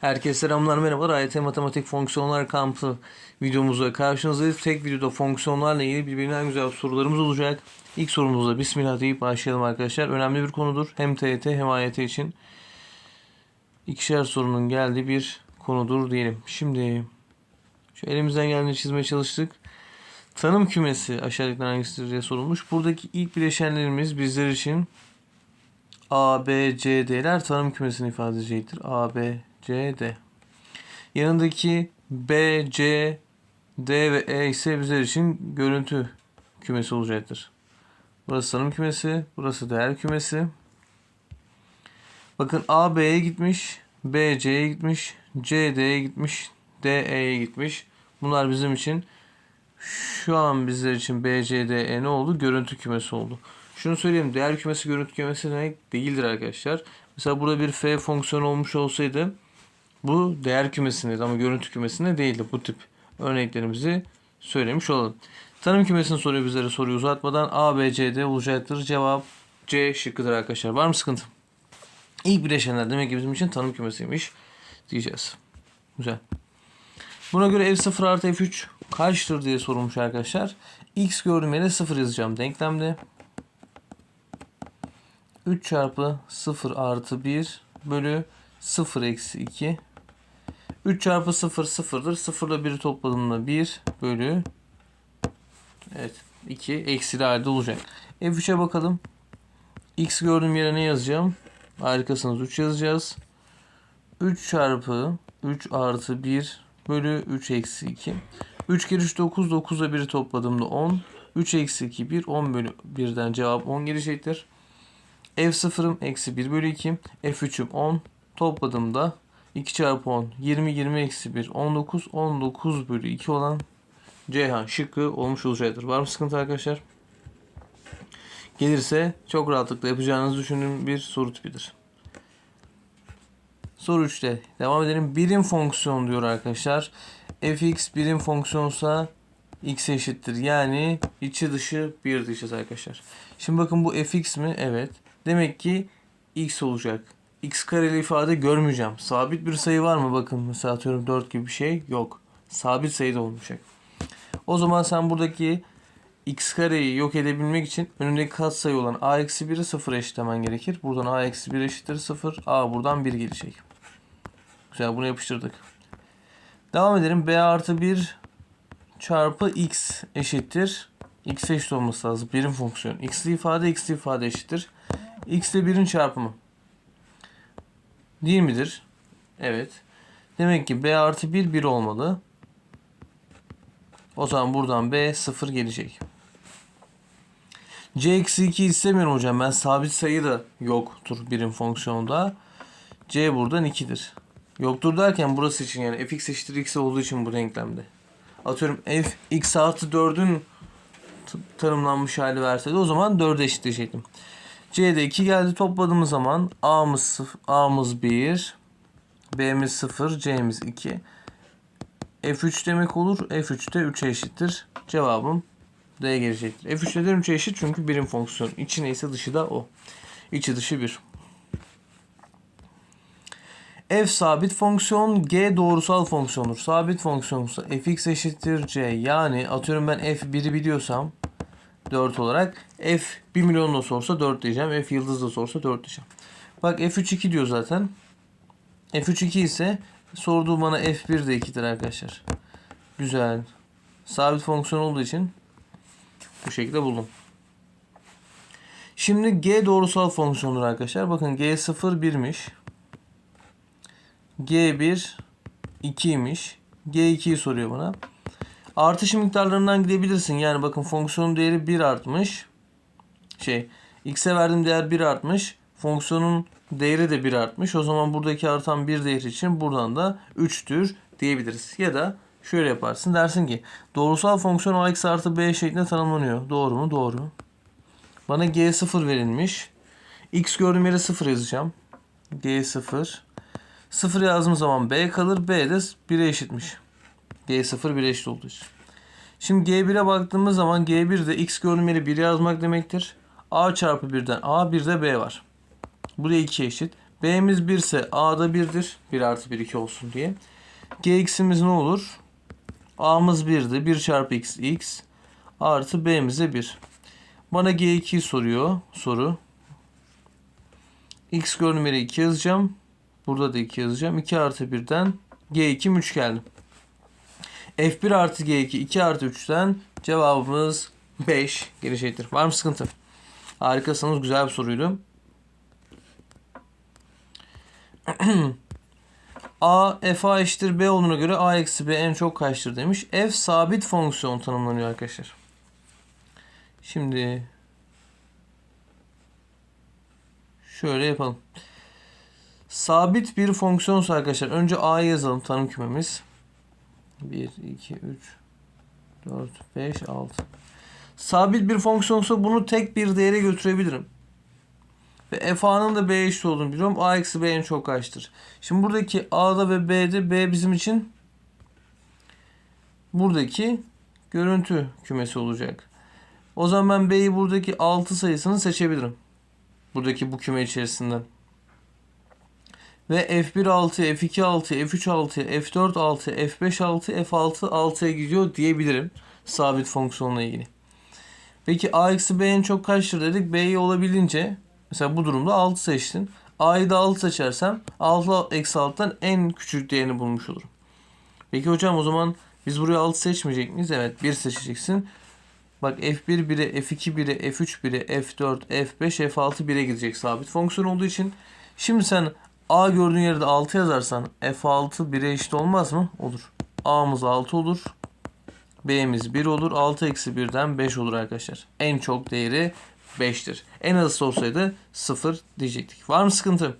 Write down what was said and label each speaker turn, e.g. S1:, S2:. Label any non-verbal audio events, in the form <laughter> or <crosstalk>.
S1: Herkese selamlar merhabalar. AYT Matematik Fonksiyonlar Kampı videomuzda karşınızdayız. Tek videoda fonksiyonlarla ilgili birbirinden güzel sorularımız olacak. İlk sorumuzda Bismillah deyip başlayalım arkadaşlar. Önemli bir konudur. Hem TYT hem AYT için ikişer sorunun geldiği bir konudur diyelim. Şimdi şu elimizden geldiğince çizmeye çalıştık. Tanım kümesi aşağıdakilerden hangisidir diye sorulmuş. Buradaki ilk bileşenlerimiz bizler için A, B, C, D'ler tanım kümesini ifade edecektir. A, B, C, D. Yanındaki B, C, D ve E ise bizler için görüntü kümesi olacaktır. Burası tanım kümesi, burası değer kümesi. Bakın A, B'ye gitmiş, B, C'ye gitmiş, C, D'ye gitmiş, D, E'ye gitmiş. Bunlar bizim için şu an bizler için B, C, D, E ne oldu? Görüntü kümesi oldu. Şunu söyleyeyim. Değer kümesi görüntü kümesi demek değildir arkadaşlar. Mesela burada bir f fonksiyonu olmuş olsaydı bu değer kümesinde ama görüntü kümesinde değildi. Bu tip örneklerimizi söylemiş olalım. Tanım kümesini soruyor bizlere soruyu uzatmadan A, B, C, D olacaktır. Cevap C şıkkıdır arkadaşlar. Var mı sıkıntı? İlk bileşenler demek ki bizim için tanım kümesiymiş diyeceğiz. Güzel. Buna göre f0 artı f3 kaçtır diye sorulmuş arkadaşlar. X gördüğüm yere 0 yazacağım denklemde. 3 çarpı 0 artı 1 bölü 0 eksi 2. 3 çarpı 0 sıfırdır. 0 ile 1'i topladığımda 1 bölü evet 2 eksi halde olacak. F3'e bakalım. X gördüğüm yere ne yazacağım? Harikasınız 3 yazacağız. 3 çarpı 3 artı 1 bölü 3 eksi 2. 3 kere 3 9 9 ile 1'i topladığımda 10. 3 eksi 2 1 10 bölü 1'den cevap 10 gelecektir. F0'ım eksi 1 bölü 2. F3'üm 10. Topladığımda 2 çarpı 10 20 20 eksi 1 19 19 bölü 2 olan Ceyhan şıkkı olmuş olacaktır. Var mı sıkıntı arkadaşlar? Gelirse çok rahatlıkla yapacağınızı düşündüğüm bir soru tipidir. Soru 3'te devam edelim. Birim fonksiyon diyor arkadaşlar. fx birim fonksiyonsa x eşittir. Yani içi dışı 1 diyeceğiz arkadaşlar. Şimdi bakın bu fx mi? Evet. Demek ki x olacak. X kareli ifade görmeyeceğim. Sabit bir sayı var mı? Bakın mesela atıyorum 4 gibi bir şey yok. Sabit sayı da olmayacak. O zaman sen buradaki x kareyi yok edebilmek için önündeki katsayı olan a eksi 1'i 0 eşitlemen gerekir. Buradan a eksi 1 eşittir 0. a buradan 1 gelecek. Güzel bunu yapıştırdık. Devam edelim. b artı 1 çarpı x eşittir. x eşit olması lazım. Birim fonksiyon. x'li ifade x'li ifade eşittir. x ile 1'in çarpımı. Değil midir? Evet. Demek ki b artı 1 1 olmalı. O zaman buradan b 0 gelecek. c eksi 2 istemiyorum hocam. Ben sabit sayı da yoktur birim fonksiyonda. c buradan 2'dir. Yoktur derken burası için yani fx eşittir x olduğu için bu denklemde. Atıyorum f x artı 4'ün t- tanımlanmış hali verseydi o zaman 4'e eşitleyecektim. C'de 2 geldi topladığımız zaman A'mız, sıf- A'mız 1, B'miz 0, C'miz 2. F3 demek olur. F3 de 3'e eşittir. Cevabım D gelecektir. F3 neden 3'e eşit? Çünkü birim fonksiyon. İçi neyse dışı da o. İçi dışı 1. F sabit fonksiyon, G doğrusal fonksiyondur. Sabit fonksiyonsa fx eşittir c. Yani atıyorum ben f1'i biliyorsam 4 olarak f 1 milyon da sorsa 4 diyeceğim. F yıldız da sorsa 4 diyeceğim. Bak f3 2 diyor zaten. f3 2 ise sorduğu bana f1 de 2'dir arkadaşlar. Güzel. Sabit fonksiyon olduğu için bu şekilde buldum. Şimdi g doğrusal fonksiyondur arkadaşlar. Bakın g0 1'miş. G1 2'ymiş. G2'yi soruyor bana. Artış miktarlarından gidebilirsin. Yani bakın fonksiyonun değeri 1 artmış. Şey, x'e verdiğim değer 1 artmış. Fonksiyonun değeri de 1 artmış. O zaman buradaki artan 1 değer için buradan da 3'tür diyebiliriz. Ya da şöyle yaparsın. Dersin ki doğrusal fonksiyon ax artı b şeklinde tanımlanıyor. Doğru mu? Doğru. Bana g0 verilmiş. x gördüğüm yere 0 yazacağım. g0 0 yazdığım zaman B kalır. B de 1'e eşitmiş. G0 1'e eşit olduğu için. Şimdi G1'e baktığımız zaman G1 de x görünmeli 1 yazmak demektir. A çarpı 1'den A 1 de B var. Bu da 2'ye eşit. B'miz 1 ise A'da 1'dir. 1 artı 1 2 olsun diye. Gx'imiz ne olur? A'mız 1'di. 1 çarpı x x artı B'mize 1. Bana G2'yi soruyor soru. X görünümleri 2 yazacağım. Burada da 2 yazacağım. 2 artı 1'den G2 3 geldi. F1 artı G2 2 artı 3'ten cevabımız 5 gelecektir. Var mı sıkıntı? Harikasınız. Güzel bir soruydu. <clears throat> A f a eşittir b olduğuna göre a eksi b en çok kaçtır demiş. F sabit fonksiyon tanımlanıyor arkadaşlar. Şimdi şöyle yapalım. Sabit bir fonksiyonsa arkadaşlar önce a'yı yazalım tanım kümemiz. 1, 2, 3, 4, 5, 6. Sabit bir fonksiyonsa bunu tek bir değere götürebilirim. Ve f a'nın da b eşit olduğunu biliyorum. a eksi b en çok kaçtır? Şimdi buradaki a'da ve b'de b bizim için buradaki görüntü kümesi olacak. O zaman ben b'yi buradaki 6 sayısını seçebilirim. Buradaki bu küme içerisinden. Ve F1 6, F2 6, F3 6, F4 6, F5 6, F6 6'ya gidiyor diyebilirim. Sabit fonksiyonla ilgili. Peki A eksi B çok kaçtır dedik. B'yi olabildiğince mesela bu durumda 6 seçtin. A'yı da 6 seçersem 6 eksi 6'dan en küçük değerini bulmuş olurum. Peki hocam o zaman biz buraya 6 seçmeyecek miyiz? Evet 1 seçeceksin. Bak F1 1'e, F2 1'e, F3 1'e, F4, F5, F6 1'e gidecek sabit fonksiyon olduğu için. Şimdi sen A gördüğün yerde 6 yazarsan F6 1'e eşit olmaz mı? Olur. A'mız 6 olur. B'miz 1 olur. 6 eksi 1'den 5 olur arkadaşlar. En çok değeri 5'tir. En az sorsaydı 0 diyecektik. Var mı sıkıntı?